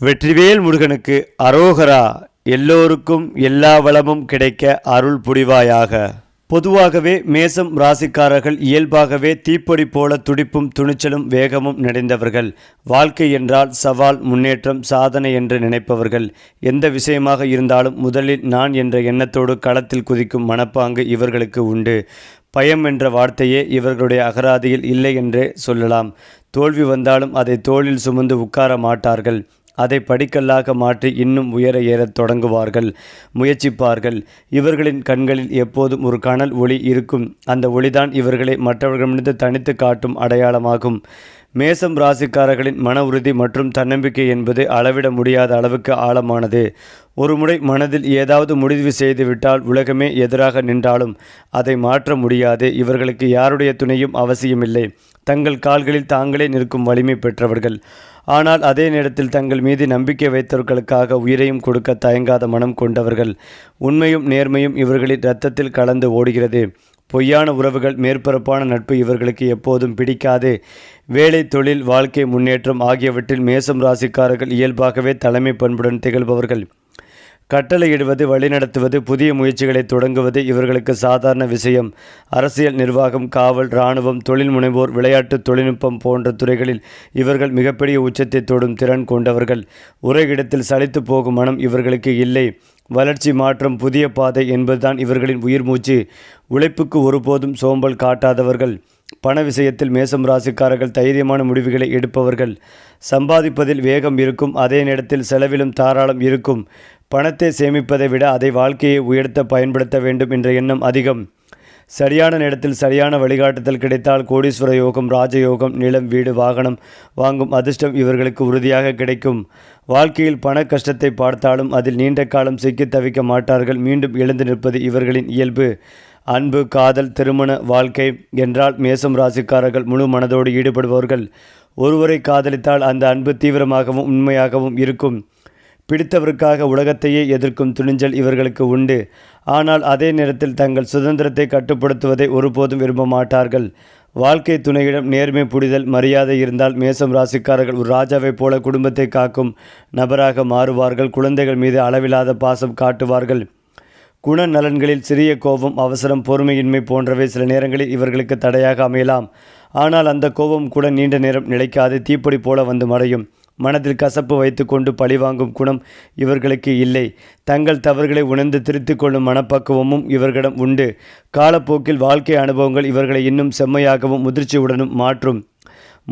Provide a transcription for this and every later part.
வெற்றிவேல் முருகனுக்கு அரோகரா எல்லோருக்கும் எல்லா வளமும் கிடைக்க அருள் புரிவாயாக. பொதுவாகவே மேசம் ராசிக்காரர்கள் இயல்பாகவே தீப்பொடி போல துடிப்பும் துணிச்சலும் வேகமும் நிறைந்தவர்கள். வாழ்க்கை என்றால் சவால் முன்னேற்றம் சாதனை என்று நினைப்பவர்கள். எந்த விஷயமாக இருந்தாலும் முதலில் நான் என்ற எண்ணத்தோடு களத்தில் குதிக்கும் மனப்பாங்கு இவர்களுக்கு உண்டு. பயம் என்ற வார்த்தையே இவர்களுடைய அகராதியில் இல்லை என்றே சொல்லலாம். தோல்வி வந்தாலும் அதை தோளில் சுமந்து உட்கார மாட்டார்கள். அதை படிக்கல்லாக மாற்றி இன்னும் உயர ஏறத் தொடங்குவார்கள். முயற்சிப்பார்கள். இவர்களின் கண்களில் எப்போதும் ஒரு கனல் ஒளி இருக்கும். அந்த ஒளிதான் இவர்களை மற்றவர்களிடமிருந்து தனித்து காட்டும் அடையாளமாகும். மேசம் ராசிக்காரர்களின் மன உறுதி மற்றும் தன்னம்பிக்கை என்பது அளவிட முடியாத அளவுக்கு ஆழமானது. ஒருமுறை மனதில் ஏதாவது முடிவு செய்துவிட்டால் உலகமே எதிராக நின்றாலும் அதை மாற்ற முடியாது. இவர்களுக்கு யாருடைய துணையும் அவசியமில்லை. தங்கள் கால்களில் தாங்களே நிற்கும் வலிமை பெற்றவர்கள். ஆனால் அதே நேரத்தில் தங்கள் மீது நம்பிக்கை வைத்தவர்களுக்காக உயிரையும் கொடுக்க தயங்காத மனம் கொண்டவர்கள். உண்மையும் நேர்மையும் இவர்களின் இரத்தத்தில் கலந்து ஓடுகிறது. பொய்யான உறவுகள் மேற்பரப்பான நட்பு இவர்களுக்கு எப்போதும் பிடிக்காது. வேலை தொழில் வாழ்க்கை முன்னேற்றம் ஆகியவற்றில் மேசம் ராசிக்காரர்கள் இயல்பாகவே தலைமை பண்புடன் திகழ்பவர்கள். கட்டளையிடுவது வழிநடத்துவது புதிய முயற்சிகளை தொடங்குவது இவர்களுக்கு சாதாரண விஷயம். அரசியல் நிர்வாகம் காவல் இராணுவம் தொழில் முனைவோர் விளையாட்டு தொழில்நுட்பம் போன்ற துறைகளில் இவர்கள் மிகப்பெரிய உச்சத்தை தொடும் திறன் கொண்டவர்கள். ஒரே இடத்தில் சலித்து போகும் மனம் இவர்களுக்கு இல்லை. வளர்ச்சி மாற்றம் புதிய பாதை என்பதுதான் இவர்களின் உயிர் மூச்சு. உழைப்புக்கு ஒருபோதும் சோம்பல் காட்டாதவர்கள். பண விஷயத்தில் மேசம் ராசிக்காரர்கள் தைரியமான முடிவுகளை எடுப்பவர்கள். சம்பாதிப்பதில் வேகம் இருக்கும் அதே நேரத்தில் செலவிலும் தாராளம் இருக்கும். பணத்தை சேமிப்பதை விட அதை வாழ்க்கையை உயர்த்த பயன்படுத்த வேண்டும் என்ற எண்ணம் அதிகம். சரியான நேரத்தில் சரியான வழிகாட்டுதல் கிடைத்தால் கோடீஸ்வர யோகம் ராஜயோகம் நிலம் வீடு வாகனம் வாங்கும் அதிர்ஷ்டம் இவர்களுக்கு உறுதியாக கிடைக்கும். வாழ்க்கையில் பண கஷ்டத்தை பார்த்தாலும் அதில் நீண்ட காலம் சிக்கி தவிக்க மாட்டார்கள். மீண்டும் எழுந்து நிற்பது இவர்களின் இயல்பு. அன்பு காதல் திருமண வாழ்க்கை என்றால் மேசம் ராசிக்காரர்கள் முழு மனதோடு ஈடுபடுபவர்கள். ஒருவரை காதலித்தால் அந்த அன்பு தீவிரமாகவும் உண்மையாகவும் இருக்கும். பிடித்தவருக்காக உலகத்தையே எதிர்க்கும் துணிஞ்சல் இவர்களுக்கு உண்டு. ஆனால் அதே நேரத்தில் தங்கள் சுதந்திரத்தை கட்டுப்படுத்துவதை ஒருபோதும் விரும்ப மாட்டார்கள். வாழ்க்கை துணையிடம் நேர்மை புரிதல் மரியாதை இருந்தால் மேசம் ராசிக்காரர்கள் ஒரு ராஜாவைப் போல குடும்பத்தை காக்கும் நபராக மாறுவார்கள். குழந்தைகள் மீது அளவில்லாத பாசம் காட்டுவார்கள். குண நலன்களில் சிறிய கோபம் அவசரம் பொறுமையின்மை போன்றவை சில நேரங்களில் இவர்களுக்கு தடையாக அமையலாம். ஆனால் அந்த கோபம் கூட நீண்ட நேரம் நிலைக்காது. தீப்பொடி போல வந்து மறையும். மனதில் கசப்பு வைத்துக்கொண்டு பழிவாங்கும் குணம் இவர்களுக்கு இல்லை. தங்கள் தவறுகளை உணர்ந்து திருத்தி கொள்ளும் மனப்பக்குவமும் இவர்களிடம் உண்டு. காலப்போக்கில் வாழ்க்கை அனுபவங்கள் இவர்களை இன்னும் செம்மையாகவும் முதிர்ச்சியுடனும் மாற்றும்.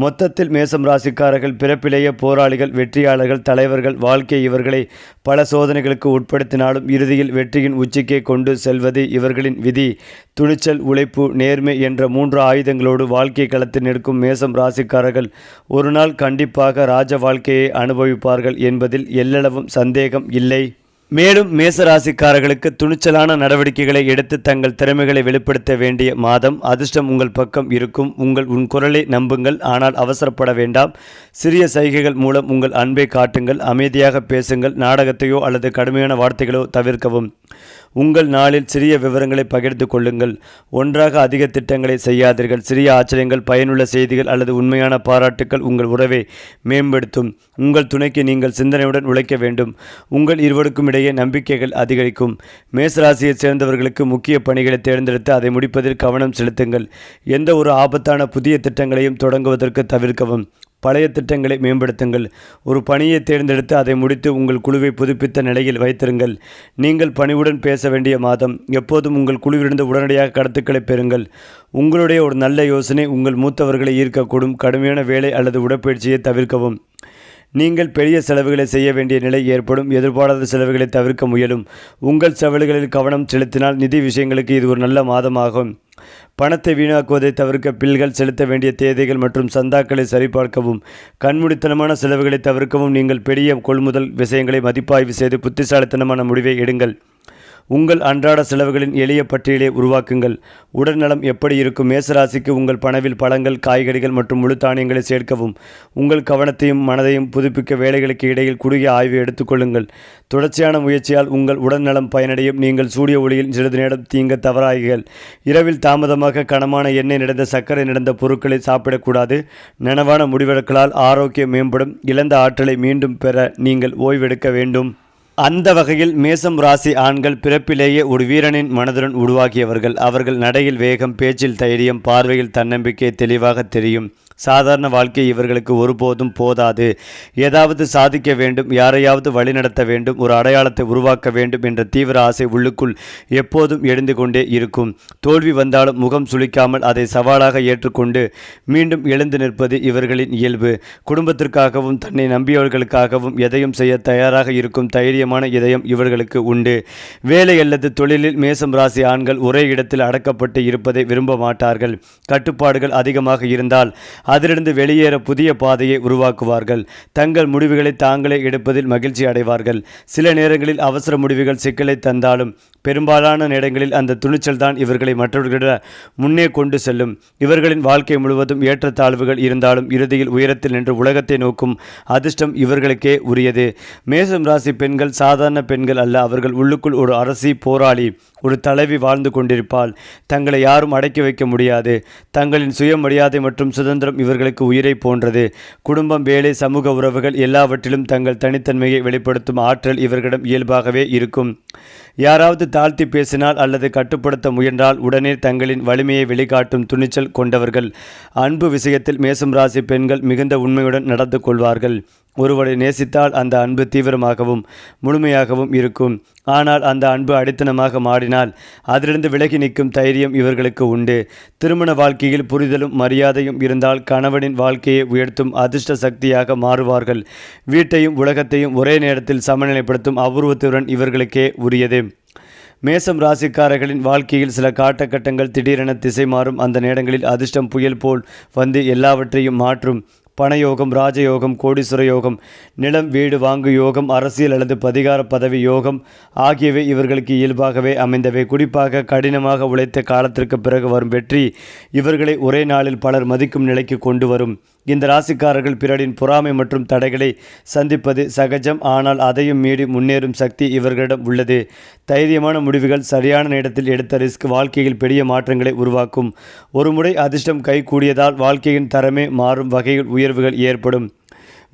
மொத்தத்தில் மேசம் ராசிக்காரர்கள் பிறப்பிலேயே போராளிகள் வெற்றியாளர்கள் தலைவர்கள் வாழ்க்கை இவர்களை பல சோதனைகளுக்கு உட்படுத்தினாலும் இறுதியில் வெற்றியின் உச்சிக்கே கொண்டு செல்வது இவர்களின் விதி. துணிச்சல் உழைப்பு நேர்மை என்ற மூன்று ஆயுதங்களோடு வாழ்க்கை களத்தில் நிற்கும் மேசம் ராசிக்காரர்கள் ஒரு நாள் கண்டிப்பாக ராஜ வாழ்க்கையை அனுபவிப்பார்கள் என்பதில் எல்லளவும் சந்தேகம் இல்லை. மேலும் மேசராசிக்காரர்களுக்கு துணிச்சலான நடவடிக்கைகளை எடுத்து தங்கள் திறமைகளை வெளிப்படுத்த வேண்டிய மாதம் அதிர்ஷ்டம் உங்கள் பக்கம் இருக்கும். உங்கள் உன் குரலை நம்புங்கள். ஆனால் அவசரப்பட வேண்டாம். சிறிய சைகைகள் மூலம் உங்கள் அன்பை காட்டுங்கள். அமைதியாக பேசுங்கள். நாடகத்தையோ அல்லது கடுமையான வார்த்தைகளோ தவிர்க்கவும். உங்கள் நாளில் சிறிய விவரங்களை பகிர்ந்து கொள்ளுங்கள். ஒன்றாக அதிக திட்டங்களை செய்யாதீர்கள். சிறிய ஆச்சரியங்கள் பயனுள்ள செய்திகள் அல்லது உண்மையான பாராட்டுக்கள் உங்கள் உறவை மேம்படுத்தும். உங்கள் துணைக்கு நீங்கள் சிந்தனையுடன் உழைக்க வேண்டும். உங்கள் இருவருக்கும் இடையே நம்பிக்கைகள் அதிகரிக்கும். மேசராசியைச் சேர்ந்தவர்களுக்கு முக்கிய பணிகளை தேர்ந்தெடுத்து அதை முடிப்பதில் கவனம் செலுத்துங்கள். எந்த ஒரு ஆபத்தான புதிய திட்டங்களையும் தொடங்குவதற்கு தவிர்க்கவும். பழைய திட்டங்களை மேம்படுத்துங்கள். ஒரு பணியை தேர்ந்தெடுத்து அதை முடித்து உங்கள் குழுவை புதுப்பித்த நிலையில் வைத்திருங்கள். நீங்கள் பணிவுடன் பேச வேண்டிய மாதம் எப்போதும் உங்கள் குழுவிலிருந்து உடனடியாக கருத்துக்களை பெறுங்கள். உங்களுடைய ஒரு நல்ல யோசனை உங்கள் மூத்தவர்களை ஈர்க்கக்கூடும். கடுமையான வேலை அல்லது உடற்பயிற்சியை தவிர்க்கவும். நீங்கள் பெரிய செலவுகளை செய்ய வேண்டிய நிலை ஏற்படும். எதிர்பாராத செலவுகளை தவிர்க்க முயலும். உங்கள் செலவுகளில் கவனம் செலுத்தினால் நிதி விஷயங்களுக்கு இது ஒரு நல்ல மாதமாகும். பணத்தை வீணாக்குவதை தவிர்க்க பில்கள் செலுத்த வேண்டிய தேதிகள் மற்றும் சந்தாக்களை சரிபார்க்கவும் கண்முடித்தனமான செலவுகளை தவிர்க்கவும் நீங்கள் பெரிய கொள்முதல் விஷயங்களை மதிப்பாய்வு செய்து புத்திசாலித்தனமான முடிவை எடுங்கள். உங்கள் அன்றாட செலவுகளின் எளிய பட்டியலை உருவாக்குங்கள். உடல்நலம் எப்படி இருக்கும்? மேசராசிக்கு உங்கள் பணவில் பழங்கள் காய்கறிகள் மற்றும் முழு தானியங்களை சேர்க்கவும். உங்கள் கவனத்தையும் மனதையும் புதுப்பிக்க வேலைகளுக்கு இடையில் குறுகிய ஆய்வை எடுத்துக்கொள்ளுங்கள் தொடர்ச்சியான முயற்சியால் உங்கள் உடல்நலம் பயனடையும். நீங்கள் சூரிய ஒளியில் சிறிது நேரம் தீங்க தவறாகிகள். இரவில் தாமதமாக கனமான எண்ணெய் நிறைந்த சர்க்கரை நிறைந்த பொருட்களை சாப்பிடக்கூடாது. நனவான முடிவெடுக்கலால் ஆரோக்கியம் மேம்படும். இழந்த ஆற்றலை மீண்டும் பெற நீங்கள் ஓய்வெடுக்க வேண்டும். அந்த வகையில் மேசம் ராசி ஆண்கள் பிறப்பிலேயே ஒரு வீரனின் மனதுடன் உருவாகியவர்கள். அவர்கள் நடையில் வேகம் பேச்சில் தைரியம் பார்வையில் தன்னம்பிக்கை தெளிவாக தெரியும். சாதாரண வாழ்க்கை இவர்களுக்கு ஒருபோதும் போதாது. ஏதாவது சாதிக்க வேண்டும் யாரையாவது வழிநடத்த வேண்டும் ஒரு அடையாளத்தை உருவாக்க வேண்டும் என்ற தீவிர ஆசை உள்ளுக்குள் எப்போதும் எழுந்து கொண்டே இருக்கும். தோல்வி வந்தாலும் முகம் சுளிக்காமல் அதை சவாலாக ஏற்றுக்கொண்டு மீண்டும் எழுந்து நிற்பது இவர்களின் இயல்பு. குடும்பத்திற்காகவும் தன்னை நம்பியவர்களுக்காகவும் எதையும் செய்ய தயாராக இருக்கும் தைரியமான இதயம் இவர்களுக்கு உண்டு. வேலை அல்லது தொழிலில் மேசம் ராசி ஆண்கள் ஒரே இடத்தில் அடக்கப்பட்டு இருப்பதை விரும்ப மாட்டார்கள். கட்டுப்பாடுகள் அதிகமாக இருந்தால் அதிலிருந்து வெளியேற புதிய பாதையை உருவாக்குவார்கள். தங்கள் முடிவுகளை தாங்களே எடுப்பதில் மகிழ்ச்சி அடைவார்கள். சில நேரங்களில் அவசர முடிவுகள் சிக்கலை தந்தாலும் பெரும்பாலான நேரங்களில் அந்த துணிச்சல் தான் இவர்களை மற்றவர்களிட முன்னே கொண்டு செல்லும். இவர்களின் வாழ்க்கை முழுவதும் ஏற்றத்தாழ்வுகள் இருந்தாலும் இறுதியில் உயரத்தில் நின்று உலகத்தை நோக்கும் அதிர்ஷ்டம் இவர்களுக்கே உரியது. மேசம் ராசி பெண்கள் சாதாரண பெண்கள் அல்ல. அவர்கள் உள்ளுக்குள் ஒரு அரசி போராளி ஒரு தலைவி வாழ்ந்து கொண்டிருப்பாள். தங்களை யாரும் அடக்கி வைக்க முடியாது. தங்களின் சுயமரியாதை மற்றும் சுதந்திரம் இவர்களுக்கு உயிரை போன்றது. குடும்பம் வேலை சமூக உறவுகள் எல்லாவற்றிலும் தங்கள் தனித்தன்மையை வெளிப்படுத்தும் ஆற்றல் இவர்களிடம் இயல்பாகவே இருக்கும். யாராவது தாழ்த்தி பேசினால் அல்லது கட்டுப்படுத்த முயன்றால் உடனே தங்களின் வலிமையை வெளிக்காட்டும் துணிச்சல் கொண்டவர்கள். அன்பு விஷயத்தில் மேசம் ராசி பெண்கள் மிகுந்த உண்மையுடன் நடந்து கொள்வார்கள். ஒருவரை நேசித்தால் அந்த அன்பு தீவிரமாகவும் முழுமையாகவும் இருக்கும். ஆனால் அந்த அன்பு அடித்தனமாக மாறினால் அதிலிருந்து விலகி நிற்கும் தைரியம் இவர்களுக்கு உண்டு. திருமண வாழ்க்கையில் புரிதலும் மரியாதையும் இருந்தால் கணவனின் வாழ்க்கையை உயர்த்தும் அதிர்ஷ்ட சக்தியாக மாறுவார்கள். வீட்டையும் உலகத்தையும் ஒரே நேரத்தில் சமநிலைப்படுத்தும் அபூர்வத்துடன் இவர்களுக்கே உரியது. மேசம் ராசிக்காரர்களின் வாழ்க்கையில் சில காட்டக்கட்டங்கள் திடீரென திசை மாறும். அந்த நேரங்களில் அதிர்ஷ்டம் புயல் போல் வந்து எல்லாவற்றையும் மாற்றும். பணயோகம் ராஜயோகம் கோடீஸ்வர யோகம் நிலம் வீடு வாங்கு யோகம் அரசியல் அல்லது பதிகார பதவி யோகம் ஆகியவை இவர்களுக்கு இயல்பாகவே அமைந்தவை. குறிப்பாக கடினமாக உழைத்த காலத்திற்கு பிறகு வரும் வெற்றி இவர்களை ஒரே நாளில் பலர் மதிக்கும் நிலைக்கு கொண்டு வரும். இந்த ராசிக்காரர்கள் பிறரின் பொறாமை மற்றும் தடைகளை சந்திப்பது சகஜம். ஆனால் அதையும் மீறி முன்னேறும் சக்தி இவர்களிடம் உள்ளது. தைரியமான முடிவுகள் சரியான நேரத்தில் எடுத்த ரிஸ்க் வாழ்க்கையில் பெரிய மாற்றங்களை உருவாக்கும். ஒருமுறை அதிர்ஷ்டம் கைகூடியதால் வாழ்க்கையின் தரமே மாறும் வகையில் உயர்வுகள் ஏற்படும்.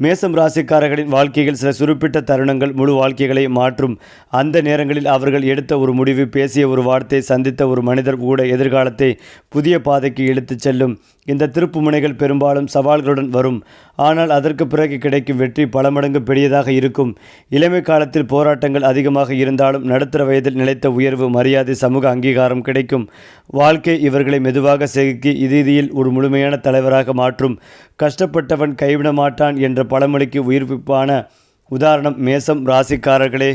மேசம் ராசிக்காரர்களின் வாழ்க்கையில் சில சுருப்பிட்ட தருணங்கள் முழு வாழ்க்கைகளை மாற்றும். அந்த நேரங்களில் அவர்கள் எடுத்த ஒரு முடிவு பேசிய ஒரு வார்த்தை சந்தித்த ஒரு மனிதர் கூட எதிர்காலத்தை புதிய பாதைக்கு இழுத்துச் செல்லும். இந்த திருப்பு முனைகள் பெரும்பாலும் சவால்களுடன் வரும். ஆனால் அதற்கு பிறகு கிடைக்கும் வெற்றி பல மடங்கு பெரியதாக இருக்கும். இளமை காலத்தில் போராட்டங்கள் அதிகமாக இருந்தாலும் நடுத்தர வயதில் நிலைத்த உயர்வு மரியாதை சமூக அங்கீகாரம் கிடைக்கும். வாழ்க்கை இவர்களை மெதுவாக செதுக்கி இறுதியில் ஒரு முழுமையான தலைவராக மாற்றும். கஷ்டப்பட்டவன் கைவிட மாட்டான் என்ற பழமொழிக்கு உயிர்ப்பிப்பான உதாரணம் மேசம் ராசிக்காரர்களே.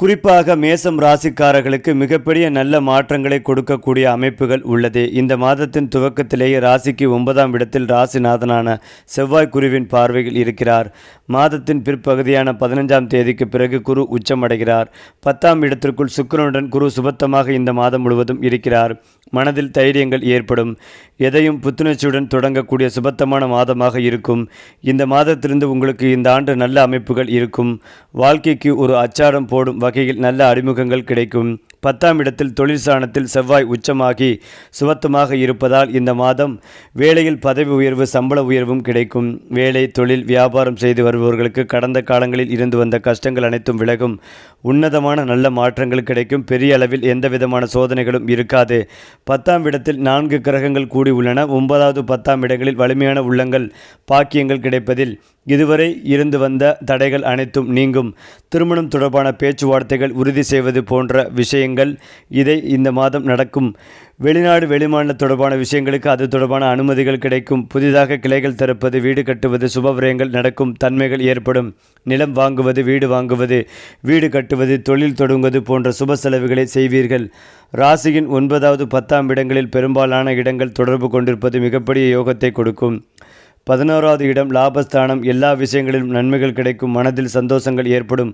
குறிப்பாக மேசம் ராசிக்காரர்களுக்கு மிகப்பெரிய நல்ல மாற்றங்களை கொடுக்கக்கூடிய அமைப்புகள் உள்ளது. இந்த மாதத்தின் துவக்கத்திலேயே ராசிக்கு ஒன்பதாம் இடத்தில் ராசிநாதனான செவ்வாய் குருவின் பார்வையில் இருக்கிறார். மாதத்தின் பிற்பகுதியான பதினஞ்சாம் தேதிக்கு பிறகு குரு உச்சமடைகிறார். பத்தாம் இடத்திற்குள் சுக்கிரனுடன் குரு சுபத்தமாக இந்த மாதம் முழுவதும் இருக்கிறார். மனதில் தைரியங்கள் ஏற்படும். எதையும் புத்துணர்ச்சியுடன் தொடங்கக்கூடிய சுபத்தமான மாதமாக இருக்கும். இந்த மாதத்திலிருந்து உங்களுக்கு இந்த ஆண்டு நல்ல அமைப்புகள் இருக்கும். வாழ்க்கைக்கு ஒரு அச்சாரம் போடும் வகையில் நல்ல அறிமுகங்கள் கிடைக்கும். பத்தாம் இடத்தில் தொழில் செவ்வாய் உச்சமாகி சுபத்தமாக இருப்பதால் இந்த மாதம் வேலையில் பதவி உயர்வு சம்பள உயர்வும் கிடைக்கும். வேலை தொழில் வியாபாரம் செய்து வருபவர்களுக்கு கடந்த காலங்களில் இருந்து வந்த கஷ்டங்கள் அனைத்தும் விலகும். உன்னதமான நல்ல மாற்றங்கள் கிடைக்கும். பெரிய அளவில் எந்த விதமான சோதனைகளும் இருக்காது. பத்தாம் இடத்தில் நான்கு கிரகங்கள் கூடி உள்ளன. ஒன்பதாவது பத்தாம் இடங்களில் வலிமையான உள்ளங்கள் பாக்கியங்கள் கிடைப்பதில் இதுவரை இருந்து வந்த தடைகள் அனைத்தும் நீங்கும். திருமணம் தொடர்பான பேச்சுவார்த்தைகள் உறுதி செய்வது போன்ற விஷயங்கள் இதை இந்த மாதம் நடக்கும். வெளிநாடு வெளிமாநில தொடர்பான விஷயங்களுக்கு அது தொடர்பான அனுமதிகள் கிடைக்கும். புதிதாக கிளைகள் திறப்பது வீடு கட்டுவது சுபவிரயங்கள் நடக்கும். தன்மைகள் ஏற்படும். நிலம் வாங்குவது வீடு வாங்குவது வீடு கட்டுவது தொழில் தொடங்குவது போன்ற சுப செலவுகளை செய்வீர்கள். ராசியின் ஒன்பதாவது பத்தாம் இடங்களில் பெரும்பாலான இடங்கள் தொடர்பு கொண்டிருப்பது மிகப்பெரிய யோகத்தை கொடுக்கும். பதினோராவது இடம் லாபஸ்தானம். எல்லா விஷயங்களிலும் நன்மைகள் கிடைக்கும். மனதில் சந்தோஷங்கள் ஏற்படும்.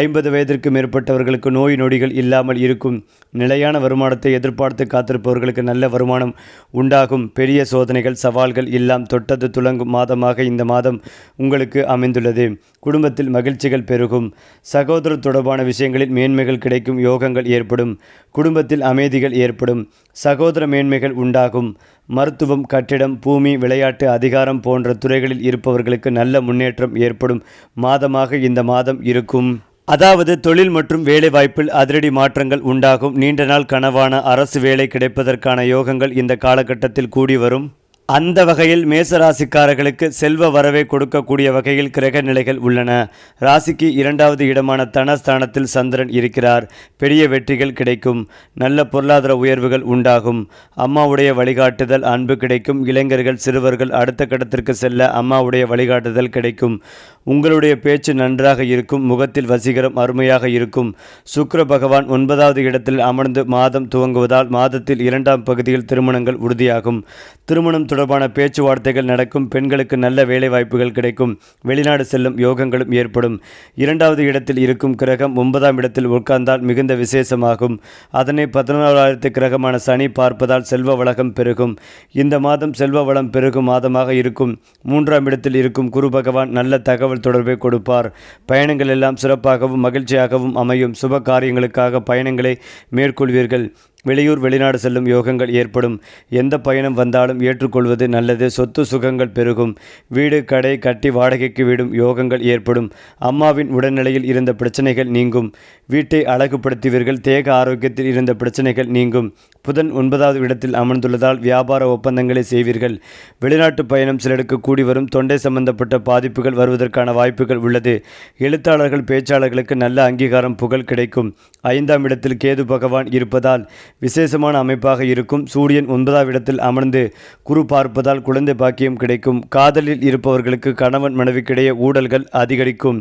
ஐம்பது வயதிற்கு மேற்பட்டவர்களுக்கு நோய் நொடிகள் இல்லாமல் இருக்கும். நிலையான வருமானத்தை எதிர்பார்த்து காத்திருப்பவர்களுக்கு நல்ல வருமானம் உண்டாகும். பெரிய சோதனைகள் சவால்கள் எல்லாம் தொட்டது துலங்கும் மாதமாக இந்த மாதம் உங்களுக்கு அமைந்துள்ளது. குடும்பத்தில் மகிழ்ச்சிகள் பெருகும். சகோதர தொடர்பான விஷயங்களில் மேன்மைகள் கிடைக்கும் யோகங்கள் ஏற்படும். குடும்பத்தில் அமைதிகள் ஏற்படும். சகோதர மேன்மைகள் உண்டாகும். மருத்துவம் கட்டிடம் பூமி விளையாட்டு அதிகாரம் போன்ற துறைகளில் இருப்பவர்களுக்கு நல்ல முன்னேற்றம் ஏற்படும். மாதமாக இந்த மாதம் இருக்கும். அதாவது தொழில் மற்றும் வேலை வாய்ப்பில் அதிரடி மாற்றங்கள் உண்டாகும். நீண்ட நாள் கனவான அரசு வேலை கிடைப்பதற்கான யோகங்கள் இந்த காலகட்டத்தில் கூடி வரும். அந்த வகையில் மேச ராசிக்காரர்களுக்கு செல்வ வரவை கொடுக்கக்கூடிய வகையில் கிரக நிலைகள் உள்ளன. ராசிக்கு இரண்டாவது இடமான தனஸ்தானத்தில் சந்திரன் இருக்கிறார். பெரிய வெற்றிகள் கிடைக்கும். நல்ல பொருளாதார உயர்வுகள் உண்டாகும். அம்மாவுடைய வழிகாட்டுதல் அன்பு கிடைக்கும். இளைஞர்கள் சிறுவர்கள் அடுத்த கட்டத்திற்கு செல்ல அம்மாவுடைய வழிகாட்டுதல் கிடைக்கும். உங்களுடைய பேச்சு நன்றாக இருக்கும். முகத்தில் வசீகரம் அருமையாக இருக்கும். சுக்கர பகவான் ஒன்பதாவது இடத்தில் அமர்ந்து மாதம் துவங்குவதால் மாதத்தில் இரண்டாம் பகுதியில் திருமணங்கள் உறுதியாகும். திருமணம் தொடர்பான பேச்சுவார்த்தைகள் நடக்கும். பெண்களுக்கு நல்ல வேலை வாய்ப்புகள் கிடைக்கும். வெளிநாடு செல்லும் யோகங்களும் ஏற்படும். இரண்டாவது இடத்தில் இருக்கும் கிரகம் ஒன்பதாம் இடத்தில் உட்கார்ந்தால் மிகுந்த விசேஷமாகும். அதனை பதினோராயிரத்து கிரகமான சனி பார்ப்பதால் செல்வ வளகம் பெருகும். இந்த மாதம் செல்வ வளம் பெருகும் மாதமாக இருக்கும். மூன்றாம் இடத்தில் இருக்கும் குரு பகவான் நல்ல தகவல் தொடர்பை கொடுப்பார். பயணங்கள் எல்லாம் சிறப்பாகவும் மகிழ்ச்சியாகவும் அமையும். சுப காரியங்களுக்காக பயணங்களை மேற்கொள்வீர்கள். வெளியூர் வெளிநாடு செல்லும் யோகங்கள் ஏற்படும். எந்த பயணம் வந்தாலும் ஏற்றுக்கொள்வது நல்லது. சொத்து சுகங்கள் பெருகும். வீடு கடை கட்டி வாடகைக்கு விடும் யோகங்கள் ஏற்படும். அம்மாவின் உடல்நிலையில் இருந்த பிரச்சனைகள் நீங்கும். வீட்டை அழகுபடுத்துவீர்கள். தேக ஆரோக்கியத்தில் இருந்த பிரச்சனைகள் நீங்கும். புதன் ஒன்பதாவது இடத்தில் அமர்ந்துள்ளதால் வியாபார ஒப்பந்தங்களை செய்வீர்கள். வெளிநாட்டு பயணம் சிலருக்கு கூடி வரும். தொண்டை சம்பந்தப்பட்ட பாதிப்புகள் வருவதற்கான வாய்ப்புகள் உள்ளது. எழுத்தாளர்கள் பேச்சாளர்களுக்கு நல்ல அங்கீகாரம் புகழ் கிடைக்கும். ஐந்தாம் இடத்தில் கேது பகவான் இருப்பதால் விசேஷமான அமைப்பாக இருக்கும். சூரியன் ஒன்பதாம் இடத்தில் அமர்ந்து குரு பார்ப்பதால் குழந்தை பாக்கியம் கிடைக்கும். காதலில் இருப்பவர்களுக்கு கணவன் மனைவிக்கிடையே ஊடல்கள் அதிகரிக்கும்.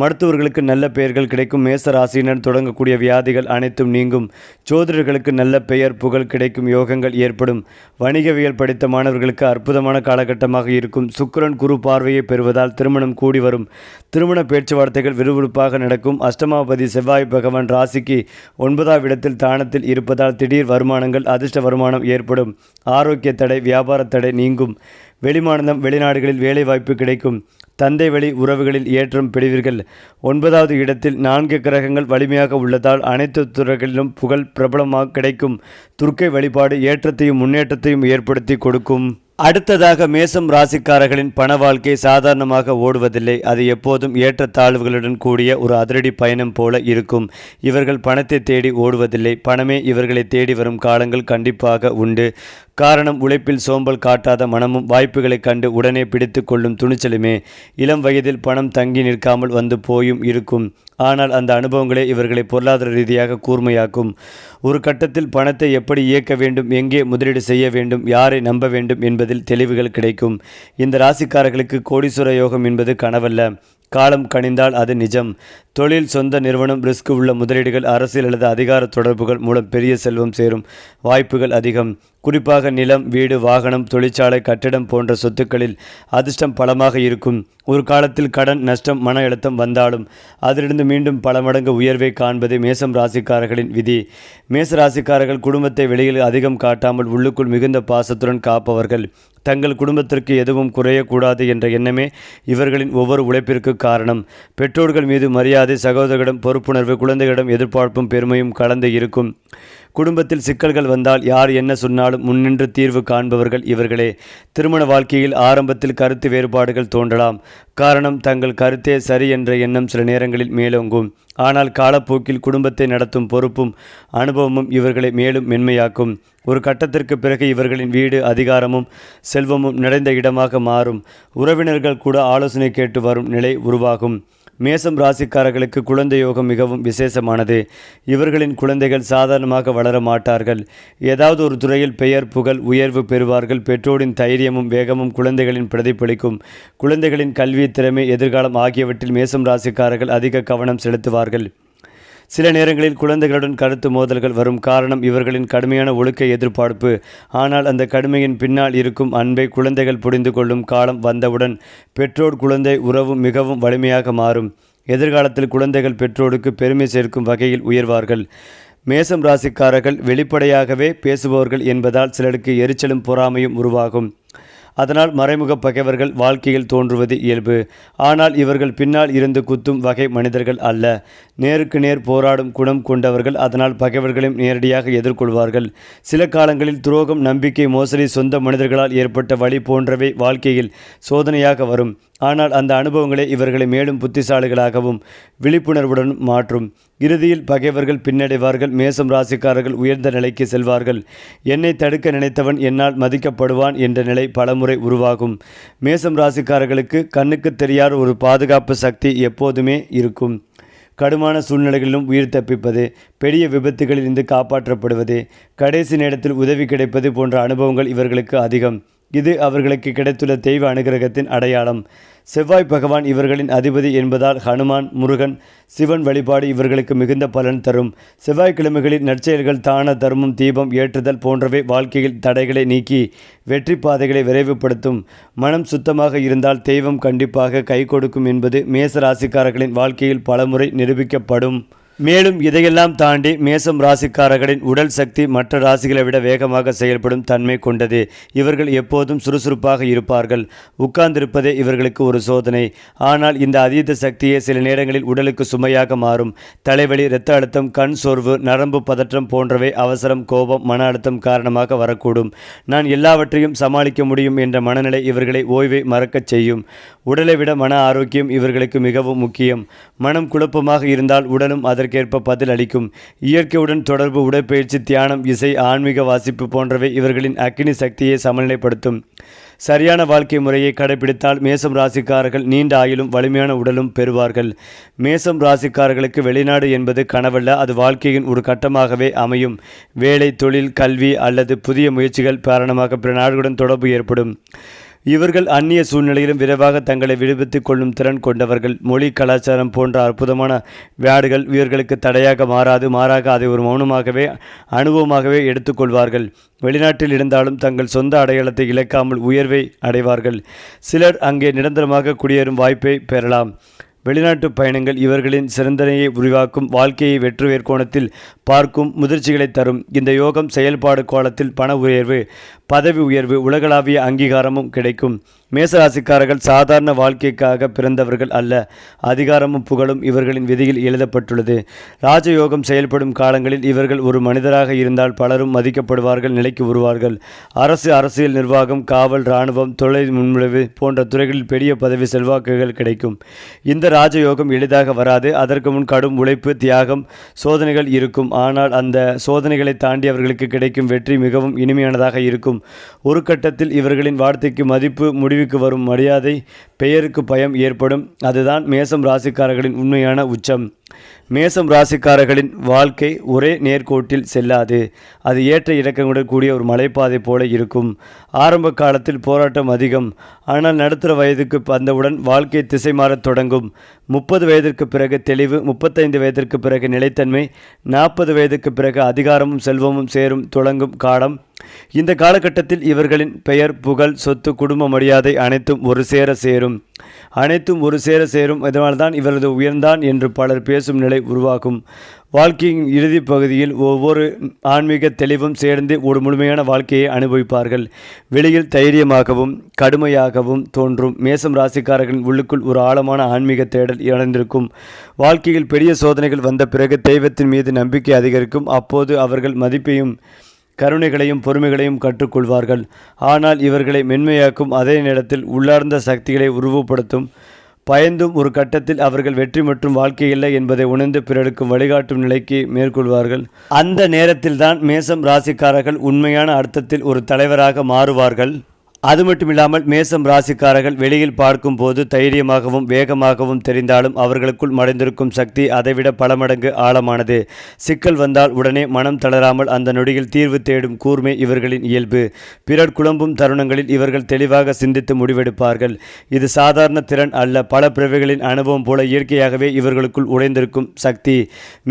மருத்துவர்களுக்கு நல்ல பெயர்கள் கிடைக்கும். மேச ராசியினர் தொடங்கக்கூடிய வியாதிகள் அனைத்தும் நீங்கும். ஜோதிடர்களுக்கு நல்ல பெயர் புகழ் கிடைக்கும் யோகங்கள் ஏற்படும். வணிகவியல் படித்த மாணவர்களுக்கு அற்புதமான காலகட்டமாக இருக்கும். சுக்கரன் குரு பார்வையை பெறுவதால் திருமணம் கூடி வரும். திருமண பேச்சுவார்த்தைகள் விறுவிறுப்பாக நடக்கும். அஷ்டமாபதி செவ்வாய் பகவான் ராசிக்கு ஒன்பதாம் இடத்தில் தானத்தில் இருப்பதால் திடீர் வருமானங்கள் அதிர்ஷ்ட வருமானம் ஏற்படும். ஆரோக்கிய தடை வியாபார தடை நீங்கும். வெளிமாநிலம் வெளிநாடுகளில் வேலைவாய்ப்பு கிடைக்கும். தந்தை வழி உறவுகளில் ஏற்றம் பெறுவீர்கள். ஒன்பதாவது இடத்தில் நான்கு கிரகங்கள் வலிமையாக உள்ளதால் அனைத்து துறைகளிலும் புகழ் பிரபலமாக கிடைக்கும். துர்க்கை வழிபாடு ஏற்றத்தையும் முன்னேற்றத்தையும் ஏற்படுத்தி கொடுக்கும். அடுத்ததாக மேசம் ராசிக்காரர்களின் பண வாழ்க்கை சாதாரணமாக ஓடுவதில்லை. அது எப்போதும் ஏற்றத்தாழ்வுகளுடன் கூடிய ஒரு அதிரடி பயணம் போல இருக்கும். இவர்கள் பணத்தை தேடி ஓடுவதில்லை. பணமே இவர்களை தேடி வரும் காலங்கள் கண்டிப்பாக உண்டு. காரணம் உழைப்பில் சோம்பல் காட்டாத மனமும் வாய்ப்புகளை கண்டு உடனே பிடித்து கொள்ளும் துணிச்சலுமே. இளம் வயதில் பணம் தங்கி நிற்காமல் வந்து போயும் இருக்கும். ஆனால் அந்த அனுபவங்களே இவர்களை பொருளாதார ரீதியாக கூர்மையாக்கும். ஒரு கட்டத்தில் பணத்தை எப்படி இயக்க வேண்டும் எங்கே முதலீடு செய்ய வேண்டும் யாரை நம்ப வேண்டும் என்பதில் தெளிவுகள் கிடைக்கும். இந்த ராசிக்காரர்களுக்கு கோடீஸ்வர யோகம் என்பது கனவல்ல. காலம் கனிந்தால் அது நிஜம். தொழில் சொந்த நிறுவனம் ரிஸ்க் உள்ள முதலீடுகள் அரசியல் அல்லது அதிகார தொடர்புகள் மூலம் பெரிய செல்வம் சேரும் வாய்ப்புகள் அதிகம். குறிப்பாக நிலம் வீடு வாகனம் தொழிற்சாலை கட்டிடம் போன்ற சொத்துக்களில் அதிர்ஷ்டம் பலமாக இருக்கும். ஒரு காலத்தில் கடன் நஷ்டம் மன அழுத்தம் வந்தாலும் அதிலிருந்து மீண்டும் பல மடங்கு உயர்வை காண்பது மேசம் ராசிக்காரர்களின் விதி. மேச ராசிக்காரர்கள் குடும்பத்தை வெளியில் அதிகம் காட்டாமல் உள்ளுக்குள் மிகுந்த பாசத்துடன் காப்பவர்கள். தங்கள் குடும்பத்திற்கு எதுவும் குறையக்கூடாது என்ற எண்ணமே இவர்களின் ஒவ்வொரு உழைப்பிற்கு காரணம். பெற்றோர்கள் மீது மரியாதை சகோதரர்களிடம் பொறுப்புணர்வு குழந்தைகளிடம் எதிர்பார்ப்பும் பெருமையும் கலந்து இருக்கும். குடும்பத்தில் சிக்கல்கள் வந்தால் யார் என்ன சொன்னாலும் முன்னின்று தீர்வு காண்பவர்கள் இவர்களே. திருமண வாழ்க்கையில் ஆரம்பத்தில் கருத்து வேறுபாடுகள் தோன்றலாம். காரணம் தங்கள் கருத்தே சரி என்ற எண்ணம் சில நேரங்களில் மேலோங்கும். ஆனால் காலப்போக்கில் குடும்பத்தை நடத்தும் பொறுப்பும் அனுபவமும் இவர்களை மேலும் மென்மையாக்கும். ஒரு கட்டத்திற்கு பிறகு இவர்களின் வீடு அதிகாரமும் செல்வமும் நிறைந்த இடமாக மாறும். உறவினர்கள் கூட ஆலோசனை கேட்டு வரும் நிலை உருவாகும். மேசம் ராசிக்காரர்களுக்கு குழந்தை யோகம் மிகவும் விசேஷமானது. இவர்களின் குழந்தைகள் சாதாரணமாக வளர மாட்டார்கள். ஏதாவது ஒரு துறையில் பெயர் புகழ் உயர்வு பெறுவார்கள். பெற்றோரின் தைரியமும் வேகமும் குழந்தைகளின் பிரதிபலிக்கும். குழந்தைகளின் கல்வி திறமை எதிர்காலம் ஆகியவற்றில் மேசம் ராசிக்காரர்கள் அதிக கவனம் செலுத்துவார்கள். சில நேரங்களில் குழந்தைகளுடன் கருத்து மோதல்கள் வரும் காரணம் இவர்களின் கடுமையான ஒழுக்க எதிர்பார்ப்பு. ஆனால் அந்த கடுமையின் பின்னால் இருக்கும் அன்பை குழந்தைகள் புரிந்து கொள்ளும் காலம் வந்தவுடன் பெற்றோர் குழந்தை உறவு மிகவும் வலிமையாக மாறும். எதிர்காலத்தில் குழந்தைகள் பெற்றோருக்கு பெருமை சேர்க்கும் வகையில் உயர்வார்கள். மேசம் ராசிக்காரர்கள் வெளிப்படையாகவே பேசுபவர்கள் என்பதால் சிலருக்கு எரிச்சலும் பொறாமையும் உருவாகும். அதனால் மறைமுக பகைவர்கள் வாழ்க்கையில் தோன்றுவது இயல்பு. ஆனால் இவர்கள் பின்னால் இருந்து குத்தும் வகை மனிதர்கள் அல்ல. நேருக்கு நேர் போராடும் குணம் கொண்டவர்கள் அதனால் பகைவர்களையும் நேரடியாக எதிர்கொள்வார்கள். சில காலங்களில் துரோகம் நம்பிக்கை மோசடி சொந்த மனிதர்களால் ஏற்பட்ட வழி போன்றவை வாழ்க்கையில் சோதனையாக வரும். ஆனால் அந்த அனுபவங்களே இவர்களை மேலும் புத்திசாலிகளாகவும் விழிப்புணர்வுடன் மாற்றும். இறுதியில் பகைவர்கள் பின்னடைவார்கள் மேசம் ராசிக்காரர்கள் உயர்ந்த நிலைக்கு செல்வார்கள். என்னை தடுக்க நினைத்தவன் என்னால் மதிக்கப்படுவான் என்ற நிலை பலமுறை உருவாகும். மேசம் ராசிக்காரர்களுக்கு கண்ணுக்கு தெரியாத ஒரு பாதுகாப்பு சக்தி எப்போதுமே இருக்கும். கடுமான சூழ்நிலைகளிலும் உயிர் தப்பிப்பது பெரிய விபத்துகளில் இருந்து காப்பாற்றப்படுவது கடைசி நேரத்தில் உதவி கிடைப்பது போன்ற அனுபவங்கள் இவர்களுக்கு அதிகம். இது அவர்களுக்கு கிடைத்துள்ள தெய்வ அனுகிரகத்தின் அடையாளம். செவ்வாய் பகவான் இவர்களின் அதிபதி என்பதால் ஹனுமான் முருகன் சிவன் வழிபாடு இவர்களுக்கு மிகுந்த பலன் தரும். செவ்வாய்க்கிழமைகளில் நற்செயல்கள் தான தர்மம் தீபம் ஏற்றுதல் போன்றவை வாழ்க்கையில் தடைகளை நீக்கி வெற்றி பாதைகளை விரைவுபடுத்தும். மனம் சுத்தமாக இருந்தால் தெய்வம் கண்டிப்பாக கை கொடுக்கும் என்பது மேச ராசிக்காரர்களின் வாழ்க்கையில் பலமுறை நிரூபிக்கப்படும். மேலும் இதையெல்லாம் தாண்டி மேசம் ராசிக்காரர்களின் உடல் சக்தி மற்ற ராசிகளை விட வேகமாக செயல்படும் தன்மை கொண்டது. இவர்கள் எப்போதும் சுறுசுறுப்பாக இருப்பார்கள். உட்கார்ந்திருப்பதே இவர்களுக்கு ஒரு சோதனை. ஆனால் இந்த அதீத சக்தியே சில நேரங்களில் உடலுக்கு சுமையாக மாறும். தலைவலி இரத்த அழுத்தம் கண் சோர்வு நரம்பு பதற்றம் போன்றவை அவசரம் கோபம் மன அழுத்தம் காரணமாக வரக்கூடும். நான் எல்லாவற்றையும் சமாளிக்க முடியும் என்ற மனநிலை இவர்களை ஓய்வை மறக்கச் செய்யும். உடலை விட மன ஆரோக்கியம் இவர்களுக்கு மிகவும் முக்கியம். மனம் குழப்பமாக இருந்தால் உடலும் அதற்கேற்ப பதில் அளிக்கும். இயற்கையுடன் தொடர்பு உடற்பயிற்சி தியானம் இசை ஆன்மீக வாசிப்பு போன்றவை இவர்களின் அக்கினி சக்தியை சமநிலைப்படுத்தும். சரியான வாழ்க்கை முறையை கடைபிடித்தால் மேசம் ராசிக்காரர்கள் நீண்ட ஆயிலும் வலிமையான உடலும் பெறுவார்கள். மேசம் ராசிக்காரர்களுக்கு வெளிநாடு என்பது கனவல்ல அது வாழ்க்கையின் ஒரு கட்டமாகவே அமையும். வேலை தொழில் கல்வி அல்லது புதிய முயற்சிகள் காரணமாக பிற நாடுகளுடன் தொடர்பு ஏற்படும். இவர்கள் அந்நிய சூழ்நிலையிலும் விரைவாக தங்களை விடுவித்துக் கொள்ளும் திறன் கொண்டவர்கள். மொழி கலாச்சாரம் போன்ற அற்புதமான வேடுகள் இவர்களுக்கு தடையாக மாறாது மாறாக அதை ஒரு மௌனமாகவே அனுபவமாகவே எடுத்துக்கொள்வார்கள் வெளிநாட்டில் இருந்தாலும் தங்கள் சொந்த அடையாளத்தை இழக்காமல் உயர்வை அடைவார்கள். சிலர் அங்கே நிரந்தரமாக குடியேறும் வாய்ப்பை பெறலாம். வெளிநாட்டு பயணங்கள் இவர்களின் சிறந்தனையை உருவாக்கும் வாழ்க்கையை வெற்று வேர்க்கோணத்தில் பார்க்கும் முதிர்ச்சிகளை தரும். இந்த யோகம் செயல்பாடு கோலத்தில் பண உயர்வு பதவி உயர்வு உலகளாவிய அங்கீகாரமும் கிடைக்கும். மேசராசிக்காரர்கள் சாதாரண வாழ்க்கைக்காக பிறந்தவர்கள் அல்ல. அதிகாரமும் புகழும் இவர்களின் விதியில் எழுதப்பட்டுள்ளது. ராஜயோகம் செயல்படும் காலங்களில் இவர்கள் ஒரு மனிதராக இருந்தால் பலரும் மதிக்கப்படுவார்கள் நிலைக்கு வருவார்கள். அரசு அரசியல் நிர்வாகம் காவல் இராணுவம் தொழில் முன்முடிவு போன்ற துறைகளில் பெரிய பதவி செல்வாக்குகள் கிடைக்கும். இந்த ராஜயோகம் எளிதாக வராது. அதற்கு முன் கடும் உழைப்பு தியாகம் சோதனைகள் இருக்கும். ஆனால் அந்த சோதனைகளை தாண்டி அவர்களுக்கு கிடைக்கும் வெற்றி மிகவும் இனிமையானதாக இருக்கும். ஒரு கட்டத்தில் இவர்களின் வார்த்தைக்கு மதிப்பு முடிவுக்கு வரும் மரியாதை பெயருக்கு பயம் ஏற்படும். அதுதான் மேசம் ராசிக்காரர்களின் உண்மையான உச்சம். மேசம் ராசிக்காரர்களின் வாழ்க்கை ஒரே நேர்கோட்டில் செல்லாது. அது ஏற்ற இறக்கங்களுடன் கூடிய ஒரு மலைப்பாதை போல இருக்கும். ஆரம்ப காலத்தில் போராட்டம் அதிகம். ஆனால் நடுத்தர வயதுக்கு வந்தவுடன் வாழ்க்கை திசை மாறத் தொடங்கும். முப்பது வயதிற்கு பிறகு தெளிவு முப்பத்தைந்து வயதிற்கு பிறகு நிலைத்தன்மை நாற்பது வயதுக்கு பிறகு அதிகாரமும் செல்வமும் சேரும் தொடங்கும் காலம் இந்த காலகட்டத்தில் இவர்களின் பெயர் புகழ் சொத்து குடும்ப மரியாதை அனைத்தும் ஒரு சேர சேரும். அனைத்தும் ஒரு சேர சேரும். இதனால்தான் இவரது உயர்ந்தான் என்று பலர் பேசும் நிலை உருவாகும். வாழ்க்கையின் இறுதி பகுதியில் ஒவ்வொரு ஆன்மீக தெளிவும் சேர்ந்து ஒரு முழுமையான வாழ்க்கையை அனுபவிப்பார்கள். வெளியில் தைரியமாகவும் கடுமையாகவும் தோன்றும். மேசம் ராசிக்காரர்களின் உள்ளுக்குள் ஒரு ஆழமான ஆன்மீக தேடல் இழந்திருக்கும். வாழ்க்கையில் பெரிய சோதனைகள் வந்த பிறகு தெய்வத்தின் மீது நம்பிக்கை அதிகரிக்கும். அப்போது அவர்கள் மதிப்பையும் கருணைகளையும் பொறுமைகளையும் கற்றுக்கொள்வார்கள். ஆனால் இவர்களை மென்மையாக்கும் அதே நேரத்தில் உள்ளார்ந்த சக்திகளை உருவப்படுத்தும் பயந்தும் ஒரு கட்டத்தில் அவர்கள் வெற்றி மற்றும் வாழ்க்கை இல்லை என்பதை உணர்ந்து பிறருக்கு வழிகாட்டும் நிலைக்கு மேற்கொள்வார்கள். அந்த நேரத்தில்தான் மேசம் ராசிக்காரர்கள் உண்மையான அர்த்தத்தில் ஒரு தலைவராக மாறுவார்கள். அது மட்டும் இல்லாமல் மேசம் ராசிக்காரர்கள் வெளியில் பார்க்கும் போது தைரியமாகவும் வேகமாகவும் தெரிந்தாலும் அவர்களுக்குள் மறைந்திருக்கும் சக்தி அதைவிட பல மடங்கு ஆழமானது. சிக்கல் வந்தால் உடனே மனம் தளராமல் அந்த நொடியில் தீர்வு தேடும் கூர்மை இவர்களின் இயல்பு. பிறர் குழம்பும் தருணங்களில் இவர்கள் தெளிவாக சிந்தித்து முடிவெடுப்பார்கள். இது சாதாரண திறன் அல்ல பல பிறவிகளின் அனுபவம் போல இயற்கையாகவே இவர்களுக்குள் உடைந்திருக்கும் சக்தி.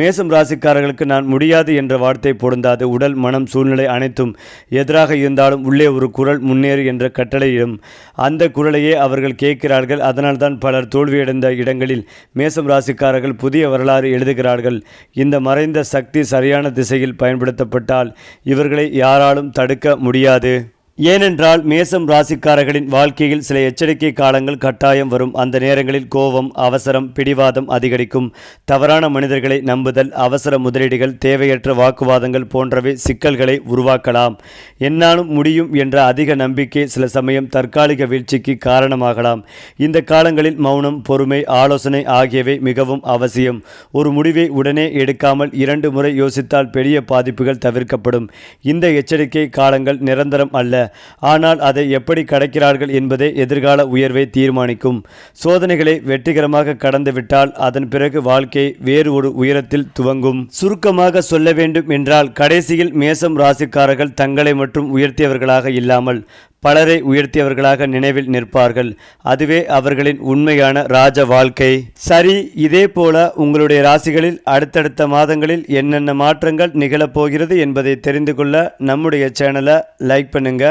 மேசம் ராசிக்காரர்களுக்கு நான் முடியாது என்ற வார்த்தை பொருந்தாது உடல் மனம் சூழ்நிலை அனைத்தும். எதிராக இருந்தாலும் உள்ளே ஒரு குரல் முன்னேறு என்ற கட்டளையிடும். அந்த குரலையே அவர்கள் கேட்கிறார்கள். அதனால்தான் பலர் தோல்வியடைந்த இடங்களில் மேசம் ராசிக்காரர்கள் புதிய வரலாறு எழுதுகிறார்கள். இந்த மறைந்த சக்தி சரியான திசையில் பயன்படுத்தப்பட்டால் இவர்களை யாராலும் தடுக்க முடியாது. ஏனென்றால் மேசம் ராசிக்காரர்களின் வாழ்க்கையில் சில எச்சரிக்கை காலங்கள் கட்டாயம் வரும். அந்த நேரங்களில் கோபம் அவசரம் பிடிவாதம் அதிகரிக்கும். தவறான மனிதர்களை நம்புதல் அவசர முதலீடுகள் தேவையற்ற வாக்குவாதங்கள் போன்றவை சிக்கல்களை உருவாக்கலாம். என்னாலும் முடியும் என்ற அதிக நம்பிக்கை சில சமயம் தற்காலிக வீழ்ச்சிக்கு காரணமாகலாம். இந்த காலங்களில் மௌனம் பொறுமை ஆலோசனை ஆகியவை மிகவும் அவசியம். ஒரு முடிவை உடனே எடுக்காமல் இரண்டு முறை யோசித்தால் பெரிய பாதிப்புகள் தவிர்க்கப்படும். இந்த எச்சரிக்கை காலங்கள் நிரந்தரம் அல்ல. ஆனால் அதை எப்படி கடக்கிறார்கள் என்பதே எதிர்கால உயர்வை தீர்மானிக்கும். சோதனைகளை வெற்றிகரமாக கடந்துவிட்டால் அதன் பிறகு வாழ்க்கை வேறு ஒரு உயரத்தில் துவங்கும். சுருக்கமாக சொல்ல வேண்டும் என்றால் கடைசியில் மேசம் ராசிக்காரர்கள் தங்களை மட்டும் உயர்த்தியவர்களாக இல்லாமல் பலரை உயர்த்தியவர்களாக நினைவில் நிற்பார்கள். அதுவே அவர்களின் உண்மையான ராஜ வாழ்க்கை. சரி இதே போல உங்களுடைய ராசிகளில் அடுத்தடுத்த மாதங்களில் என்னென்ன மாற்றங்கள் நிகழப்போகிறது என்பதை தெரிந்து கொள்ள நம்முடைய சேனலை லைக் பண்ணுங்க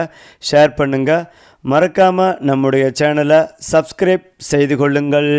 ஷேர் பண்ணுங்க. மறக்காமல் நம்முடைய சேனலை சப்ஸ்கிரைப் செய்து கொள்ளுங்கள்.